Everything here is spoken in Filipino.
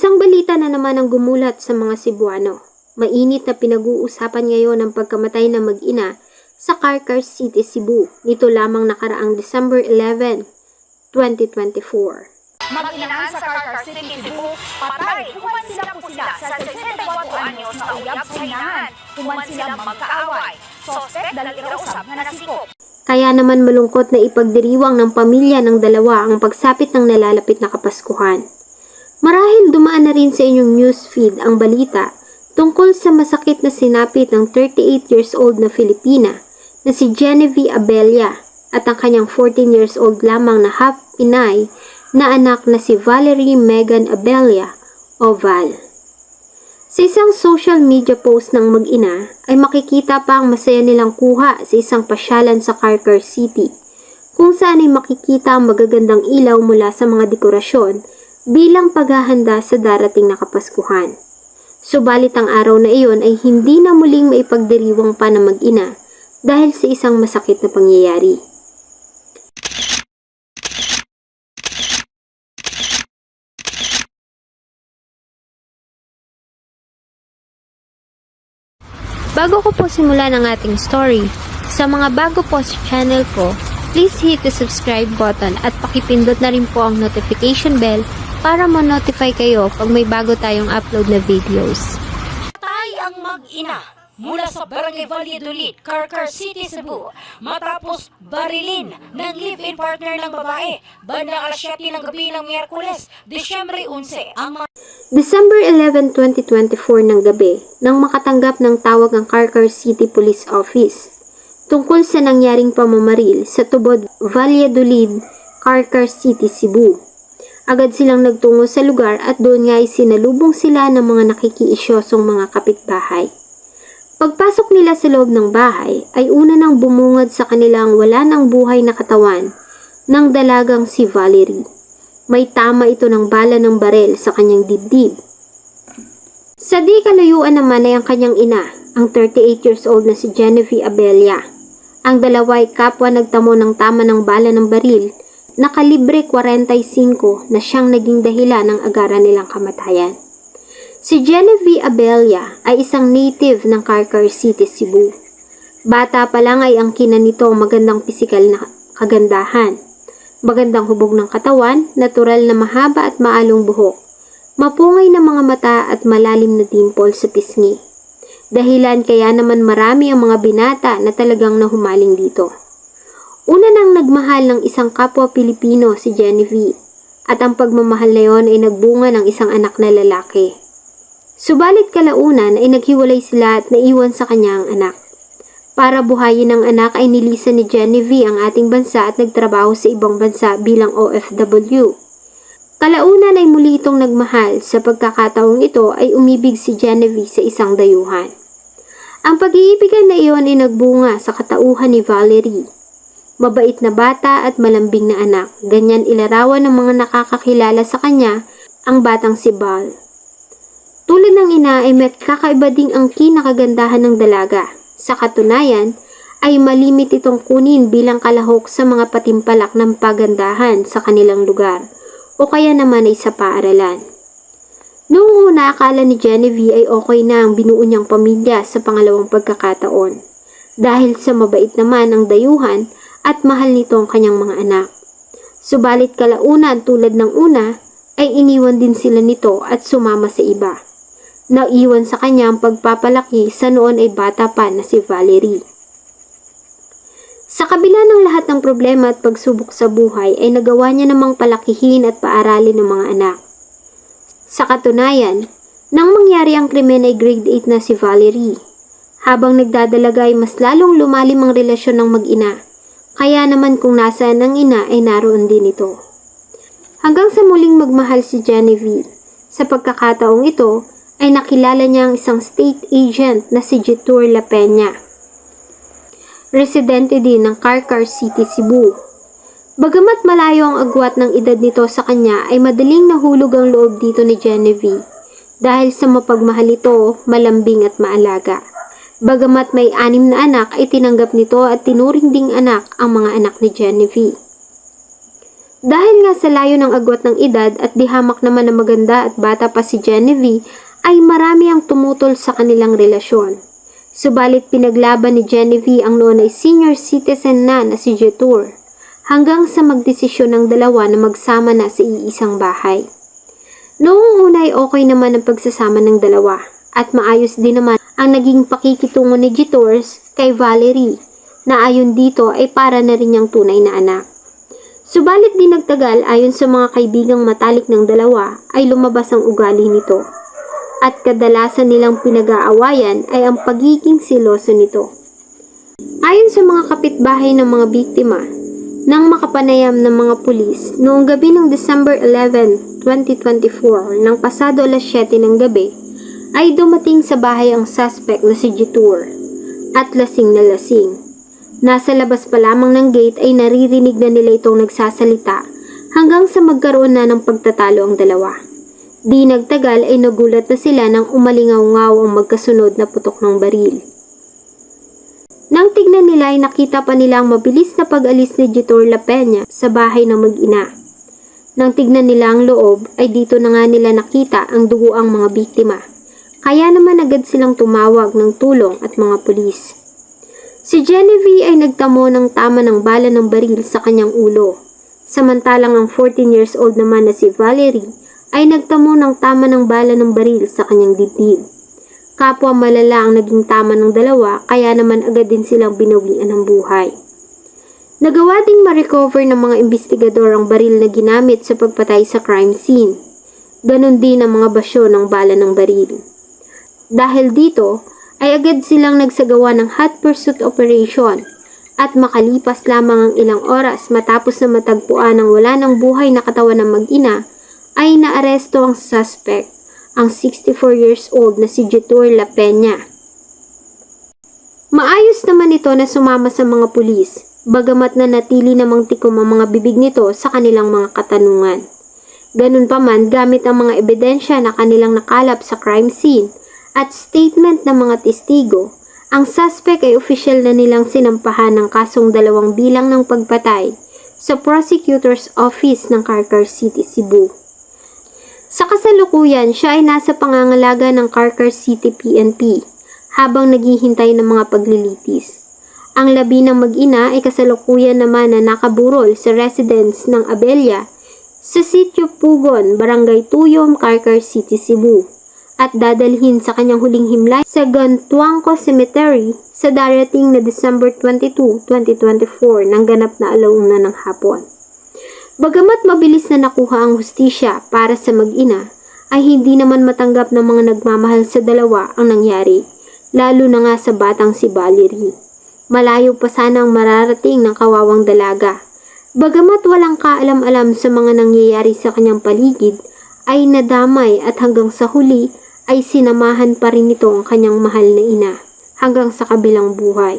Isang balita na naman ang gumulat sa mga Cebuano. Mainit na pinag-uusapan ngayon ang pagkamatay ng mag-ina sa Carcar City, Cebu. Nito lamang nakaraang December 11, 2024. Mag-inahan sa Carcar City, Cebu, patay. Human sila po sila sa 64 anyo sa uyab sa hinahan. Human sila magkaaway. Sospek dahil irausap na nasikop. Kaya naman malungkot na ipagdiriwang ng pamilya ng dalawa ang pagsapit ng nalalapit na Kapaskuhan. Marahil dumaan na rin sa inyong newsfeed ang balita tungkol sa masakit na sinapit ng 38 years old na Filipina na si Genevieve Abella at ang kanyang 14 years old lamang na half Pinay na anak na si Valerie Megan Abella o Val. Sa isang social media post ng mag-ina ay makikita pa ang masaya nilang kuha sa isang pasyalan sa Carcar City kung saan ay makikita ang magagandang ilaw mula sa mga dekorasyon bilang paghahanda sa darating na Kapaskuhan. Subalit ang araw na iyon ay hindi na muling maipagdiriwang pa ng mag-ina dahil sa isang masakit na pangyayari. Bago ko po simulan ang ating story, sa mga bago po sa channel ko, please hit the subscribe button at pakipindot na rin po ang notification bell para ma-notify kayo pag may bago tayong upload na videos. Patay ang mag-ina mula sa Barangay Valladolid, Carcar City, Cebu matapos barilin ng live-in partner ng babae bandang alas 7 ng gabi ng Miyerkules, Disyembre 11 ang December 11, 2024 ng gabi nang makatanggap ng tawag ang Carcar City Police Office tungkol sa nangyaring pamamaril sa tubod Valladolid, Carcar City, Cebu. Agad silang nagtungo sa lugar at doon nga ay sinalubong sila ng mga nakikiisyosong mga kapitbahay. Pagpasok nila sa loob ng bahay ay una nang bumungad sa kanilang wala ng buhay na katawan ng dalagang si Valerie. May tama ito ng bala ng barel sa kanyang dibdib. Sa di kalayuan naman ay ang kanyang ina, ang 38 years old na si Genevieve Abella. Ang dalawa ay kapwa nagtamo ng tama ng bala ng baril na kalibre 45 na siyang naging dahilan ng agaran nilang kamatayan. Si Genevieve Abella ay isang native ng Carcar City, Cebu. Bata pa lang ay ang kina nito magandang pisikal na kagandahan. Magandang hubog ng katawan, natural na mahaba at maalong buhok. Mapungay na mga mata at malalim na dimple sa pisngi. Dahilan kaya naman marami ang mga binata na talagang nahumaling dito. Una nang nagmahal ng isang kapwa Pilipino si Genevieve at ang pagmamahal na yon ay nagbunga ng isang anak na lalaki. Subalit kalaunan ay naghiwalay sila at naiwan sa kanya ang anak. Para buhayin ng anak ay nilisan ni Genevieve ang ating bansa at nagtrabaho sa ibang bansa bilang OFW. Kalaunan ay muli itong nagmahal sa pagkakataong ito ay umibig si Genevieve sa isang dayuhan. Ang pag-iibigan na iyon ay nagbunga sa katauhan ni Valerie. Mabait na bata at malambing na anak, ganyan ilarawan ng mga nakakakilala sa kanya ang batang si Val. Tulad ng ina ay may kakaiba ding ang kinakagandahan ng dalaga. Sa katunayan, ay malimit itong kunin bilang kalahok sa mga patimpalak ng pagandahan sa kanilang lugar o kaya naman ay sa paaralan. Noong una akala ni Genevieve ay okay na ang binuo niyang pamilya sa pangalawang pagkakataon dahil sa mabait naman ang dayuhan at mahal nito ang kanyang mga anak. Subalit kalaunan tulad ng una ay iniwan din sila nito at sumama sa iba. Naiwan sa kanya ang pagpapalaki sa noon ay bata pa na si Valerie. Sa kabila ng lahat ng problema at pagsubok sa buhay ay nagawa niya namang palakihin at paaralin ng mga anak. Sa katunayan, nang mangyari ang krimen ay grade 8 na si Valerie. Habang nagdadalaga ay mas lalong lumalim ang relasyon ng mag-ina. Kaya naman kung nasaan ang ina ay naroon din ito. Hanggang sa muling magmahal si Genevieve. Sa pagkakataong ito ay nakilala niya ang isang state agent na si Jitur La Peña. Residente din ng Carcar City, Cebu. Bagamat malayo ang agwat ng edad nito sa kanya ay madaling nahulog ang loob dito ni Genevieve dahil sa mapagmahal ito, malambing at maalaga. Bagamat may anim na anak ay tinanggap nito at tinuring ding anak ang mga anak ni Genevieve. Dahil nga sa layo ng agwat ng edad at di hamak naman na maganda at bata pa si Genevieve, ay marami ang tumutol sa kanilang relasyon. Subalit pinaglaban ni Genevieve ang noon ay senior citizen na na si Jetour, hanggang sa magdesisyon ng dalawa na magsama na sa iisang bahay. Noong una ay okay naman ang pagsasama ng dalawa at maayos din naman ang naging pakikitungo ni Jetours kay Valerie na ayon dito ay para na rin niyang tunay na anak. Subalit di nagtagal ayon sa mga kaibigang matalik ng dalawa ay lumabas ang ugali nito. At kadalasan nilang pinag-aawayan ay ang pagiging siloso nito. Ayon sa mga kapitbahay ng mga biktima, nang makapanayam ng mga pulis noong gabi ng December 11, 2024 ng pasado alas 7 ng gabi, ay dumating sa bahay ang suspect na si Jetour at lasing na lasing. Nasa labas pa lamang ng gate ay naririnig na nila itong nagsasalita hanggang sa magkaroon na ng pagtatalo ang dalawa. Di nagtagal ay nagulat na sila nang umalingaw-ngaw ang magkasunod na putok ng baril. Nang tignan nila ay nakita pa nila ang mabilis na pag-alis ni Jitor La Peña sa bahay ng mag-ina. Nang tignan nila ang loob ay dito na nga nila nakita ang dugo ang mga biktima. Kaya naman agad silang tumawag ng tulong at mga pulis. Si Genevieve ay nagtamo ng tama ng bala ng baril sa kanyang ulo. Samantalang ang 14 years old naman na si Valerie ay nagtamo ng tama ng bala ng baril sa kanyang dibdib. Kapwa malala ang naging tama ng dalawa kaya naman agad din silang binawian ng buhay. Nagawa ding ma-recover ng mga investigador ang baril na ginamit sa pagpatay sa crime scene. Ganon din ang mga basyo ng bala ng baril. Dahil dito, ay agad silang nagsagawa ng hot pursuit operation at makalipas lamang ang ilang oras matapos na matagpuan ang wala ng buhay na katawan ng mag-ina, ay naaresto ang suspect, ang 64 years old na si Jetour La Peña. Maayos naman ito na sumama sa mga pulis, bagamat na natili namang tikom ang mga bibig nito sa kanilang mga katanungan. Ganun pa man gamit ang mga ebidensya na kanilang nakalap sa crime scene at statement ng mga testigo, ang suspect ay opisyal na nilang sinampahan ng kasong dalawang bilang ng pagpatay sa prosecutor's office ng Carcar City, Cebu. Sa kasalukuyan, siya ay nasa pangangalaga ng Carcar City PNP habang naghihintay ng mga paglilitis. Ang labi ng mag-ina ay kasalukuyan naman na nakaburol sa residence ng Abelia sa Sitio Pugon, Barangay Tuyom, Carcar City, Cebu at dadalhin sa kanyang huling himlay sa Gantuangco Cemetery sa darating na December 22, 2024 ng ganap na alauna ng hapon. Bagamat mabilis na nakuha ang hustisya para sa mag-ina, ay hindi naman matanggap ng mga nagmamahal sa dalawa ang nangyari, lalo na nga sa batang si Valerie. Malayo pa sana ang mararating ng kawawang dalaga. Bagamat walang kaalam-alam sa mga nangyayari sa kanyang paligid, ay nadamay at hanggang sa huli ay sinamahan pa rin nito ang kanyang mahal na ina hanggang sa kabilang buhay.